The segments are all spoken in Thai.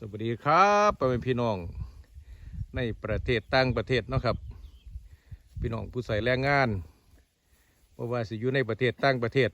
สวัสดีครับพ่อแม่พี่น้องในประเทศต่างประเทศนะครับ พี่น้องผู้ใส่แรงงานเพราะว่าสิอยู่ในประเทศต่างประเทศ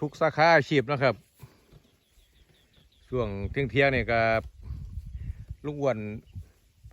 ทุกสาขาอาชีพนะครับ ช่วงเที่ยงเที่ยงเนี่ยกับลุงอ้วน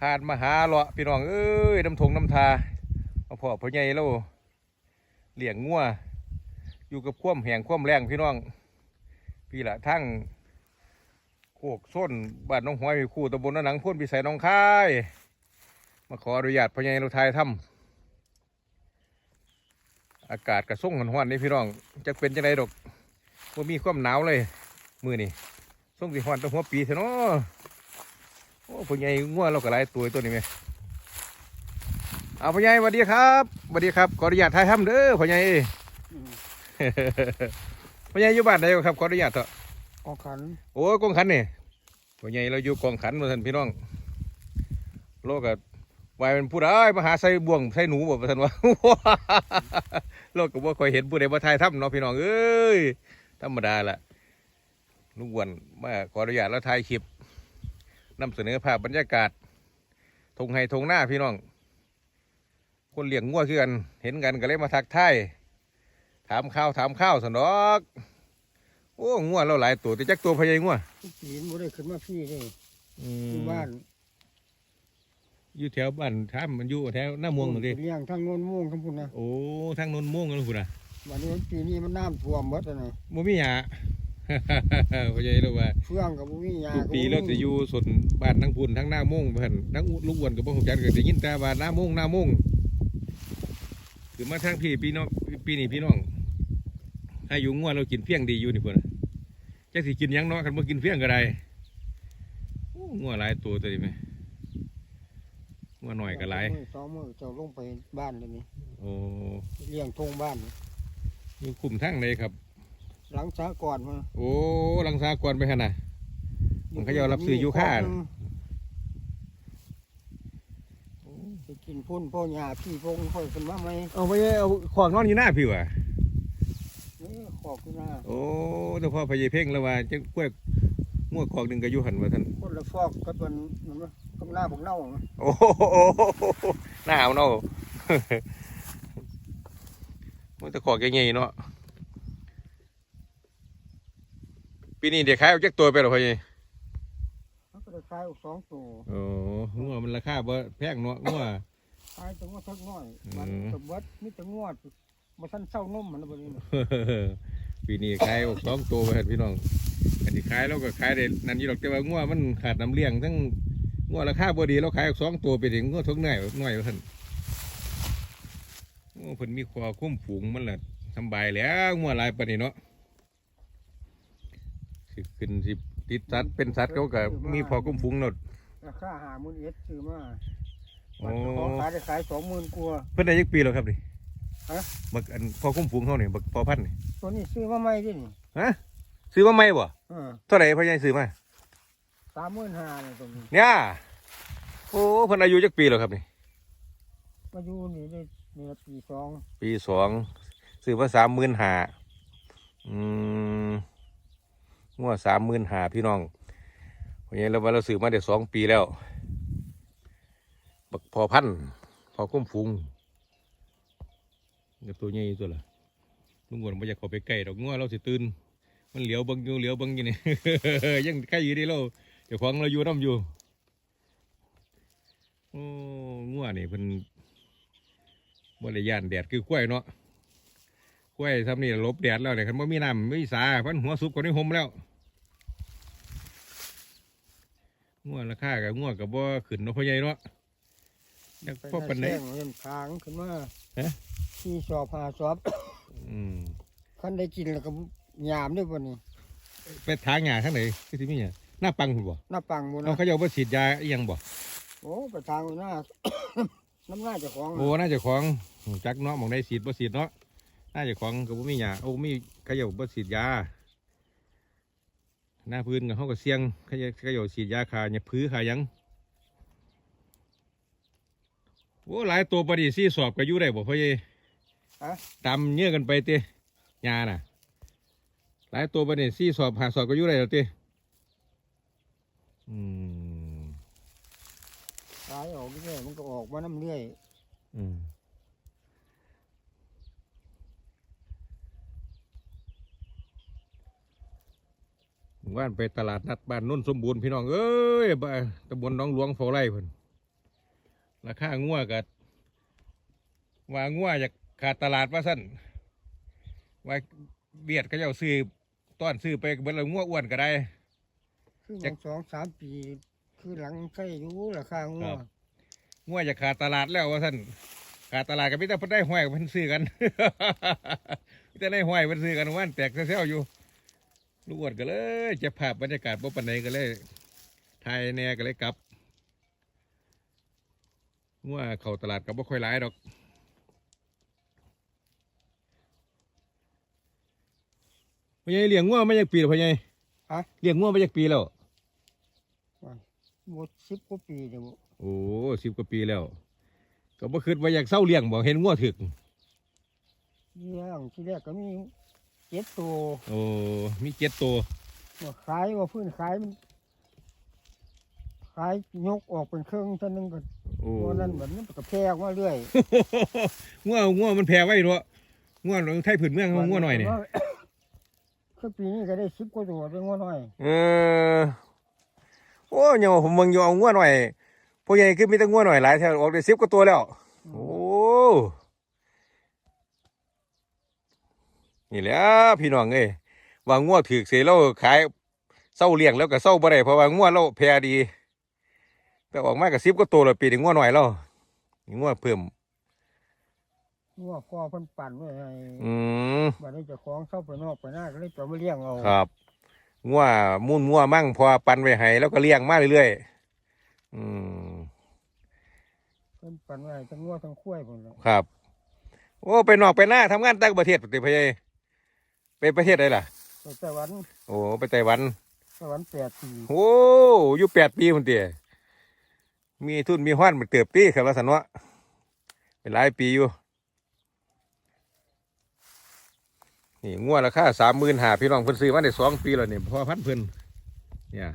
ผ่านมาหาเลาะพี่น้องเอ้ยน้ำทงน้ำทามาพ่อพ่อใหญ่แล้วเหลี้ยงงัวอยู่กับความแหงความแรงพี่น้องพี่ละทั้ง โคกส้นบ้านหน้องหอยมีคู่ตำบลนาหนังพ่นพิสัยหน้องคาย มาขออนุญาตพญายเราทายถ้ำอากาศกระส่งหอนๆนี่พี่น้องจะเป็นจังไดดอกว่ามีความหนาวเลย มือนี่ส่งสีหอนตั้งหัวปีเถอะเนาะโอ้พญายง่วเราก็หลายตัวตัวนี้ไหมเอาพญายสวัสดีครับสวัสดีครับขออนุญาตทายถ้ำเด้อพญายพญายอยู่บ้านใดครับขออนุญาตเถอะ กองขัน โอ้กองขันนี่ตัวใหญ่เราอยู่กองขันมาท่านพี่น้อง โลกกับวายเป็นผู้ใดมาหาใส่บ่วงใส่หนูบ่ท่านว่าโลกกับว่าคอยเห็นผู้ใดมาทายถ้ำเนาะพี่น้องเอ้ยธรรมดาละลุงวันมาขออนุญาตแล้วถ่ายคลิปนำเสนอภาพบรรยากาศทงไห้ทงหน้าพี่น้อง คนเลี้ยงงัวคือกัน เห็นกันก็เลยมาทักทายถามข้าวถามข้าวสนอก โอ้งัวเราหลายตัวแต่จักตัวพญายงัวทุกปีนบ่ได้ขึ้นมาพี่นี่อือยู่มบ้านอยู่แถวบ้านท่ามมันอยู่แถวหน้าม่วงนั่นดิเลี้ยงทางโน้นม่วงทั้งพุ่นนะโอ้ทางโนนม่วงกันพุ่นน่ะวันนี้ปีนี้มันน้ำท่วมหมดแล้วนะบ่มีหยาพญายเราว่า เฟื่องกับบ่มีหญ้าทุกปีเราจะอยู่ส่วนบ้านทั้งพุ่นทั้งหน้าม่วงเพิ่นทั้งลูกอ้วนกับบ่ฮู้จักก็ได้ยินแต่ว่าหน้าม่วงหน้าม่วงคือมาทางพี่พี่น้องปีนี้พี่น้องอายุงัวเรากินเพียงดีอยู่นี่พุ่นน่ะ จักสิกินหยังเนาะคันบ่กินเพียงก็ได้โอ้งัวหลายตัวตัวนี้แม่งัวน้อยก็หลายมื้อสองมื้อเจ้าลงไปบ้านเลยนี่โอ้เลี้ยงทงบ้านนี่อยู่กลุ่มทางเลยครับ หลังสาก่อนมาโอ้ลังสากรไปขนาดมันก็ยอมรับซื้ออยู่ค่าไปกินพุ่นพ่อหญ้าพี่พงค่อยขึ้นมาไหมเอาไปเอาขวางนอนอยู่หน้าพี่วะนี่ ขอบคุณนะโอ้แต่พ่อพญายเพ่งแล้วว่าจะกล้วยงวดขอกหนึ่งก็อยู่หันว่าท่านคนละฟอกกับมันมันกำหน้าพวกเน่านะโอ้โหหนาวเนาะมันจะขอกใหญ่ๆเนาะปีนี้เด็กขายเอาจักตัวไปหรอพ่อใหญ่มันก็ได้ขายออกสองตัวโอ้งัวมันราคาบ่แพงเนาะงัวขายแตัวงสักน้อยอืมมันสมบัติมีแต่งวด มาทันเศร้านมมันนะบัดนี้นะปีนี้ขายออกสองตัวไปเถอะพี่น้องอันนี้ขายแล้วก็ขายได้นั่นอยู่ดอกแต่ว่างัวมันขาดน้ำเลี้ยงทั้งงัวราคาบ่ดีเราขายออกสองตัวไปถึงงัวทงหน่อยหน่อยว่าท่านโอ้เพิ่นมีคอคุ้มฝูงมันละสำบายแล้วงัวหลายปานนี้เนาะสิขึ้นสิติดสัตว์เป็นสัตว์เขาก็มีพอคุ้มฝูงเนาะราคาหาหมื่นเอ็ดซื้อมาโอ้ขอขายได้ขายสองหมื่นกว่าเพิ่นได้ยักปีแล้วครับนี่ ฮะ บักอันพอคุ้มฝูงเขานี่บักพอพันธุ์นี่ตัวนี้ซื้อมาใหม่ดินี่ฮะซื้อมาใหม่บ่เออเท่าไหร่พ่อใหญ่ซื้อมาสามหมื่นห้าเลยตัวนี้เนี่ยโอ้เพิ่นอายุจักปีแล้วครับนี่ มาอยู่นี่ได้นี่ละปีสองปีสองซื้อมาสามหมื่นหาอืมงวดสามหมื่นหาพี่น้องวันนี้เราว่าเราซื้อมาได้สองปีแล้ว บักพอพันธุ์พอคุ้มฟุง กับตัวใหญ่ตัวละลุงวนไม่อยากเข้าไปใกล้ดอกงัวเราสิตื่นมันเหลียวเบังอยู่เหลียวเบังอยู่นี่ ยังใกล้อยู่ดีเราเดี๋ยวของเราอยู่น้ำอยู่โอ้งัวนี่เพิ่นบริยานแดดคือกล้วยเนาะกล้วยทำนี่หลบแดดแล้วเนี่ยคันว่ามีน้ำไม่มีสาเพันหัวสุกก็ได้ห่มแล้วง่วงราคากับง่วงกับบ่ขึ้นเนาะพ่อใหญ่เนาะแล้วพ่อปันไหนแท่งเห็นทางขึ้นมาฮะ ที่สอบหาสอบ อืมคันได้กินแล้วก็ยามด้วยบ่นี่ไปทางหญ้าข้างไหนคือที่มีเนี่ยหน้าปังคุณบ่หน้าปังบ่เอานะเขาจะเอาไปฉีดยาอีหยังบ่โอ้ไปทางหน้า น้ำหน้าเจ้าของโอ้น่าจะของจักเนาะหมองได้ฉีดบ่ฉีดเนาะน่าจะของก็บ่มีหญ้าโอ้มีเขาจะบ่ฉีดยาหน้าพื้นกับเขาก็เสี่ยงเขาจะเขาจะฉีดยาคาเนี่ยพื้นขาหยังโอ้หลายตัวปฏิซี่สอบก็อยู่ได้บ่พ่อเย ฮะตามเนื้อกันไปเตะยาน่ะ หลายตัวปฏิซี่สอบหาสอบก็อยู่ได้แล้วเตะอืมขายออกเรื่อยมันก็ออกมาน้ำเรื่อยอืมว่านไปตลาดนัดบ้านโนุ่นสมบูรณ์พี่น้องเอ้ยบ้านตำบลหน้องหลวงเฝ้าไร่เพิ่นราคางัวกัดว่างัวอยาก ขาดตลาดว่าสั้นว่าเบียดก็เจ้าซื้อต้อนซื้อไปเบิดแล้วงัวอ้วนก็ได้ คือจับากงสองสามปี คือหลังใส่อยู่ราคางัครัวบงัวอยากขาดตลาดแล้วว่าสั้นขาดตลาดก็ไม่ต้องได้ห้อยกับเพิ่นซื้อกันมีแต่ได้ห้อยเพิ่นซื้อกันว่านแตกเซลๆอยู่ลูกอ้วนก็เลยเจะภาพบรรยากาศบ่ปานใดก็เลยถ่ายแหน่ก็เลยกลับงัวเข้าตลาดก็บ่ค่อยหลายดอก พ่อใหญ่เลี้ยงงัวมาจากปีแล้วพ่อใหญ่ฮะ เลี้ยงงัวมาจากปีแล้ว หมดสิบกว่าปีเดี๋ยวโอ้สิบกว่าปีแล้ว ก็บ่คิดว่าอยากเศร้าเลี้ยงบ่เห็นงัวถึก เลี้ยงที่แรกก็มีเจ็ดตัวโอ้มีเจ็ดตัว ว่าขายว่าพื้นขายมันขายยกออกเป็นเครื่องเท่านึงก็โอ้ตัวนั้นเหมือนมันก็แพร่ออกมาเรื่อยงัวงัวมันแผ่ไว้เนาะงัวไทยพื้นเมืองเขางัวหน่อยเนี่ย คือปีนี้ก็ได้สิบกว่าตัวเป็นงัวน้อยเออโอ้ยังว่าผมมึงอยู่เอางัวหน่อยพ่อใหญ่คือมีแต่งัวหน่อยหลายแถวออกได้สิบกว่าตัวแล้ว โอ้นี่แหล้วพี่น้องเอ้ยว่างัวถือเสียเราขายเศร้าเลี้ยงแล้วก็เศร้าบ่ได้เพราะว่างัวเราแพร่ดี แต่ออกมากับสิบกว่าตัวแล้วปีนี้งัวหน่อยแล้วงัวเพิ่ม งัวคอเพันปั่นไว้ให้อืมบัดนี้เจะคล้าของเข้าไปนอกไปหน้าก็เลยไปมาเลี้ยงเอาครับงัวมุ่นงัวมั่งพอปันไว้ให้แล้วก็เลี้ยงมาเรื่อยๆอืมเพิ่นปั่นไว้ทั้งงัวทั้งคุ้ยหมดแล้วครับ โอ้ไปนอกไปหน้าทำงานต่างประเทศปฏิพยัยไปประเทศใดล่ะ ไปไต้หวันโอ้ไปไต้หวัน ไต้หวันแปดปีโอ้อยู่แปดปีคนเดียมีทุนมีห้อนมันเติบปีครับว่าสันวะเป็นหลายปีอยู่ นี่งัวราคาสามหมื่นหาพี่น้องเพิ่นซื้อมาได้สองปีแล้วนี่พอพันเพิ่นเนี่ย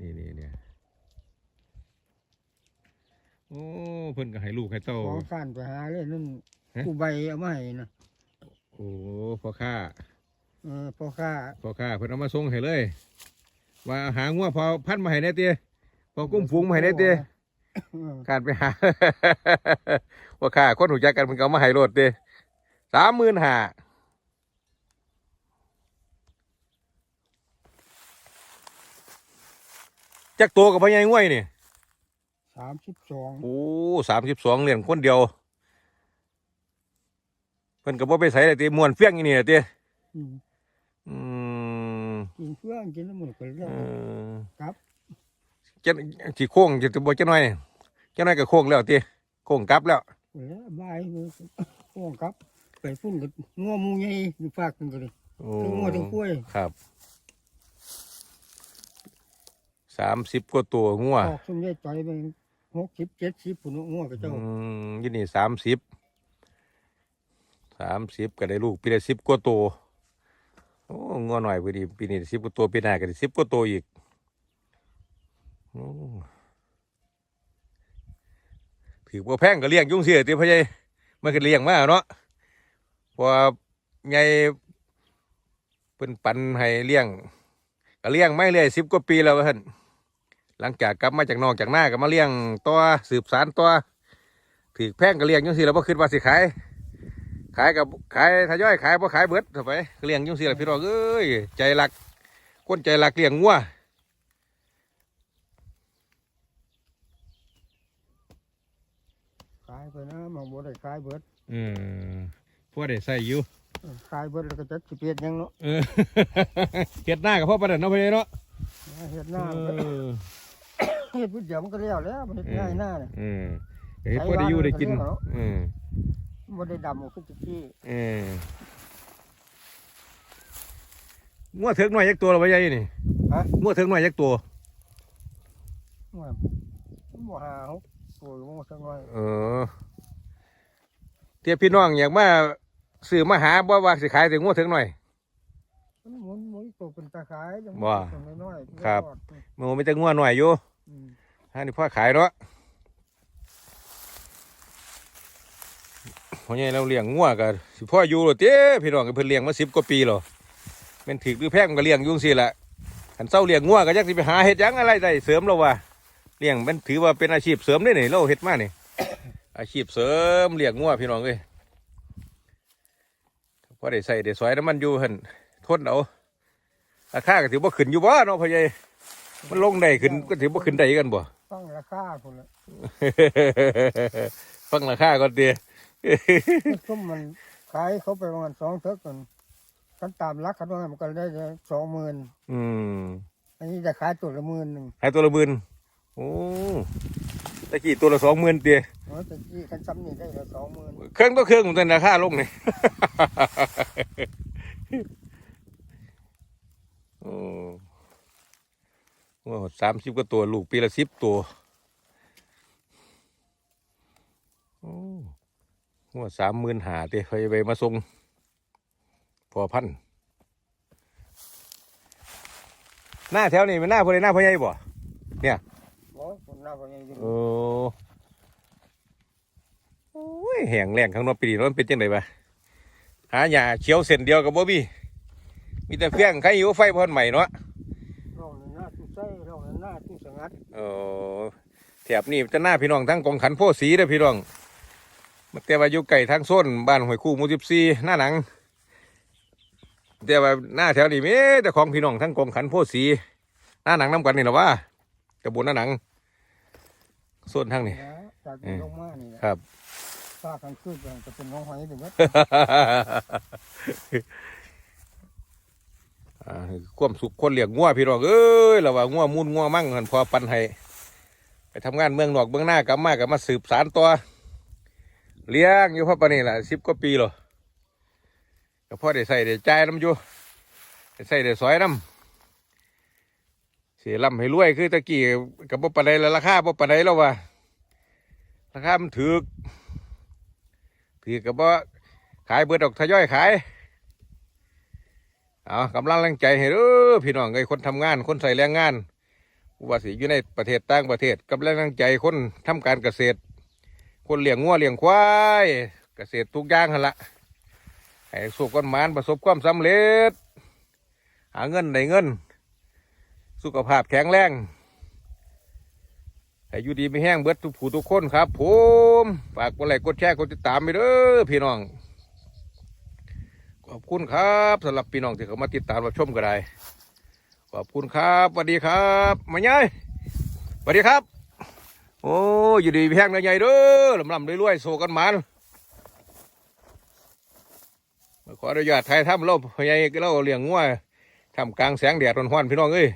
นี่นี่เนี่ยโอ้เพิ่นก็ให้ลูกให้เต้าของข้านไปหาเลยนั่นฮะกูใบเอามาให้นะโอ้พ่อค้าเออพ่อค้าพ่อค้าเพิ่นเอามาส่งให้เลย ว่าหางัวพอพันมาให้แน่เตี้ยพอกุ้มฝูงมาให้แน่เตี้ยเออการไปหาพ่อค้าคนหูจักกันเพิ่นก็เอามาให้โลดเตี้ยสามหมื่นห้า จักตัวกับพ่อใหญ่ง่วยนี่สามสิบสองโอ้สามสิบสองเหรียญคนเดียวเพิ่นก็บ่ไปใส่เลยตีมวนเฟี้ยงอยู่นี่แหละตีอืมอืมกินเพื่อนกินน้ำมันก็เรียเอกอครับจะสิโค้งจะบ่จะน้อยจะน้อยก็โค้งแล้วตีโค้งกลับแล้วไปแล้วบายมือพ่วงครับไปพุ่นกับงัวหมูใหญ่อยู่ฝากกันก็เลยโอ้ทั้งงัวทั้งกล้วยครับ สามสิบกว่าตัวงัวออกสมเด็จต่อยไปหกสิบเจ็ดสิบผุนงัวกับเจ้าอืมอยี่นี่สามสิบสามสิบก็ได้ลูกปีละสิบกว่าตัวโอ้งัวหน่อยพอดีปีนี้สิบกว่าตัวปีหน้าก็ได้สิบกว่าตัวอีกโอ้ถือว่าแพงก็เลี้ยงยุ่งเสียตีพ่อใหญ่มันก็เลี้ยงมาเนาะเพอใหญ่เป็นปันให้เลี้ยงก็เลี้ยงไม่เลยสิบกว่าปีแล้วท่าน หลังจากกลับมาจากนอกจากหน้าก็มาเลี้ยงตัวสืบสารตัวถือแพงก็เลี้ยงยุ่งสิแล้วพอขึ้นว่าสิขาย ขายกับขายทยอยขายพอขายเบิดเถอะไปเลี้ยงยุ่งสิละพี่น้องเอ้ยใจรักคนใจรักเลี้ยงงัวขายไปนะมันบ่ได้ขายเบิดเออพวกได้ใส่อยู่เออขายเบิดแล้วก็จะสิเปียดหยังเนาะเออเฮ็ดหน้ากับพ่อประเด็นเนาะพี่เนาะเฮ็ดหน้า เออเฮ็ดพุดเดียวมันก็แล้วแล้ว มันเฮ็ดง่ายหน้าเนี่ยเออเฮ็ดพอได้อยู่ได้กินเออบ่ได้ดำขึ้นตะกี้เอองัวเถิกหน่อยยักตัวหรือว่าใหญ่นี่ฮะงัวเถิกหน่อยยักตัว ว่าบ่หาหกตัวอยู่บ่สักหน่อยเออเทียบพี่น้องอยากมาซื้อมาหาบ่ว่าสิขายแต่งัวเถิกหน่อย มันหมุนหมุนตัวเป็นตาขายยังว่าตัวน้อยๆครับรอดมันไม่จะง่วหน่อยอยู่อืมฮะนี่พ่อขายเนาะเพราะงี้เราเลี้ยงงัวกันสิพ่ออยู่หรอเต้พี่น้องก็เพิ่นเลี้ยงมาสิบกว่าปีหรอแมันถือหรือแพงก็เลี้ยงอยุ่จั่งสิละขันเศร้าเลี้ยงงัวก็ยักสิไปหาเฮ็ดหยังอะไรได้เสริมเราว่าเลี้ยงมันถือว่าเป็นอาชีพเสริมได้นี่เราเฮ็ดมานี่ อาชีพเสริมเลี้ยงงัวพี่น้องเอ้ยพอได้ใส่ได้สอยน้ำมันอยู่หัน ทนเอาราคาก็ถือว่าขึ้นอยู่บ่เนาะพ่อใหญ่มันลงได้ขึ้นก็ถือว่าขึ้นได้กันบ่ฟังราคาคนละฟังราคาก่อนเดียก็มันขายเขาไปประมาณสองเท่ากันกันตามรักกันว่ามันก็ได้สองหมื่นอืมอันนี้จะขายตัวละหมื่นหนึ่งให้ตัวละหมื่นโอ้ตะกี้ตัวละสองหมื่นเดียเออแต่ที่กันซ้ำนี่ได้ละสองหมื่นเครื่องก็เครื่องเหมือนกันราคาลงนี่โโหสามสิบกว่าตัวลูกปีละสิบตัวโอ้หัวสามหมื่นหาเตะไปไปมาส่งพอพันหน้าแถวนี้มันหน้าพอดีหน้าพ่อใหญ่บ่โอ้ยคนหน้าคนยังอยู่โอ้โอ้ยแห้งแรงข้างนอกปีนี้มันเป็นจังไดบะหาหญ้าเขียวเส้นเดียวกับบ่มีมีแต่เพียงใครอยู่ไฟพอนใหม่เนาะ ร่องในหน้าตู้ใส่ร่องในหน้าตู้สงัด โอ้แถบนี้จะหน้าพี่น้องทั้งกองขันโพสีเด้อพี่น้องมันแต่ว่าอยู่ไก่ทางโซนบ้านห้วยคู่หมูสิบซีหน้าหนัง แต่ว่าหน้าแถวนี้มีแต่ของพี่น้องทั้งกองขันโพสีหน้าหนังน้ำกันนี่หรอวะตะบนหน้าหนังโซนทางนี้นะจากเออลงมานี่แหละครับป้ากันขึ้นไปจะเป็นน้องหอยถึงว่าอ่า ควมสุขคนเลี้ยงงัวพี่น้องเอ้ยเราว่างัวมุ่นงัวมั่งหันพอปันให้ไปทำงานเมืองนอกเมืองหน้ากลับมากลับมาสืบสารตัวเลี้ยงอยู่พ่อปานนี่แหละสิบกว่าปีหรอก็พ่อได้ใส่ได้จ่ายน้ำอยู่ได้ใส่ได้สอยน้ำเสียลำให้รวยคือตะกี้กับบ่ปานใดแล้วราคาบ่ปานใดแล้วว่าราคามันถือถือกับบ่าขายเบิดออกทยอยขาย เอากำลังแรงใจให้เด้อพี่น้องไอ้คนทำงาน คนใส่แรงงานว่าสิอยู่ในประเทศต่างประเทศกำลังแรงใจคนทำการเกษตร คนเลี้ยงงัวเลี้ยงควายเกษตรทุกอย่างหันละให้สุขกันมานประสบความสำเร็จ หาเงินได้เงิน สุขภาพแข็งแรงให้อยู่ดีไม่แห้งเบิดทุกผู้ทุกคนครับ ผม ฝากกดไลค์กดแชร์กดติดตามไปเด้อพี่น้อง อบคุณครับสำหรับพี่น้องที่เขามาติดตามรับชมก็ได้ขอบคุณครับสวัสดีครับมาใหญ่สวัสดีครับ โอ้อยู่ดีพี่แพงนะใหญ่เด้อลำลำรวยๆโซกันมันมาขออนุญาตไทยทำเราพยายเราเลี้ยงงัวทำกลางแสงแดดร้อนๆพี่น้องเอ้ย